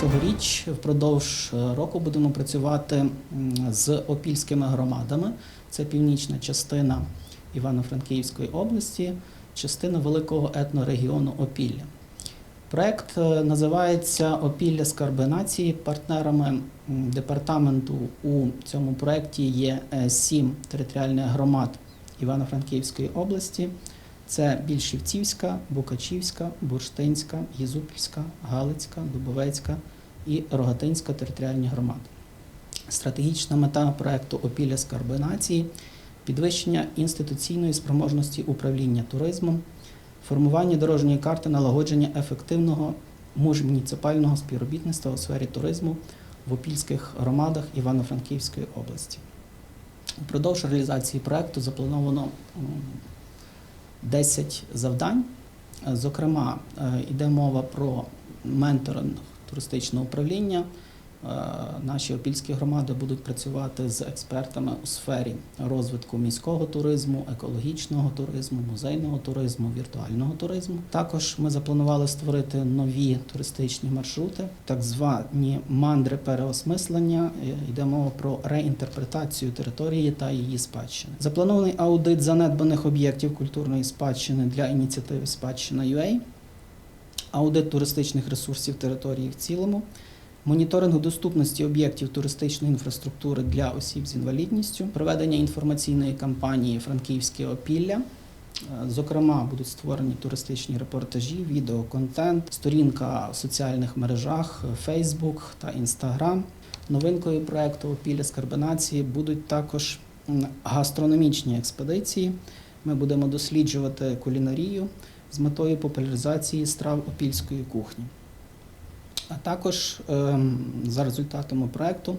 Цьогоріч впродовж е, року будемо працювати з опільськими громадами. Це північна частина Івано-Франківської області, частина великого етнорегіону Опілля. Проект е, називається Опілля скарби нації. Партнерами департаменту у цьому проєкті є е, сім територіальних громад Івано-Франківської області. Це Більшівцівська, Букачівська, Бурштинська, Єзупільська, Галицька, Дубовецька і Рогатинська територіальні громади. Стратегічна мета проекту Опілля скарби нації підвищення інституційної спроможності управління туризмом, формування дорожньої карти налагодження ефективного муніципального співробітництва у сфері туризму в опільських громадах Івано-Франківської області. Упродовж реалізації проекту заплановано 10 завдань. Зокрема, е, йде мова про менторинг туристичного управління. Е, Наші опільські громади будуть працювати з експертами у сфері розвитку міського туризму, екологічного туризму, музейного туризму, віртуального туризму. Також ми запланували створити нові туристичні маршрути, так звані мандри переосмислення. Е, Йде мова про реінтерпретацію території та її спадщини. Запланований аудит занедбаних об'єктів культурної спадщини для ініціативи Спадщина UA, аудит туристичних ресурсів території в цілому моніторингу доступності об'єктів туристичної інфраструктури для осіб з інвалідністю, проведення інформаційної кампанії Франківське опілля. Е, Зокрема, будуть створені туристичні репортажі, відеоконтент, сторінка в соціальних мережах е, Facebook та Instagram. Новинкою проекту Опілля скарбинації будуть також гастрономічні експедиції. Ми будемо досліджувати кулінарію з метою популяризації страв опільської кухні. А також ем, за результатами проекту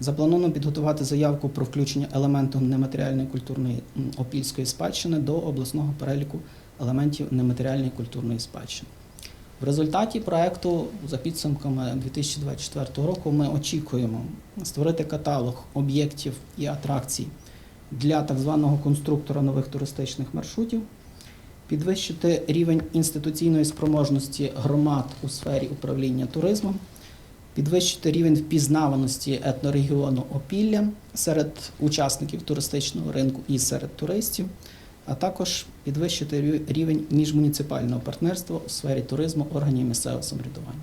заплановано підготувати заявку про включення елементу нематеріальної культурної опільської спадщини до обласного переліку елементів нематеріальної культурної спадщини. В результаті проекту, за підсумками 2024 року, ми очікуємо створити каталог об'єктів і атракцій для так званого конструктора нових туристичних маршрутів, підвищити рівень інституційної спроможності громад у сфері управління туризмом, підвищити рівень впізнаваності етнорегіону Опілля серед учасників туристичного ринку і серед туристів, а також підвищити рівень міжмуніципального партнерства у сфері туризму органів місцевого самоврядування.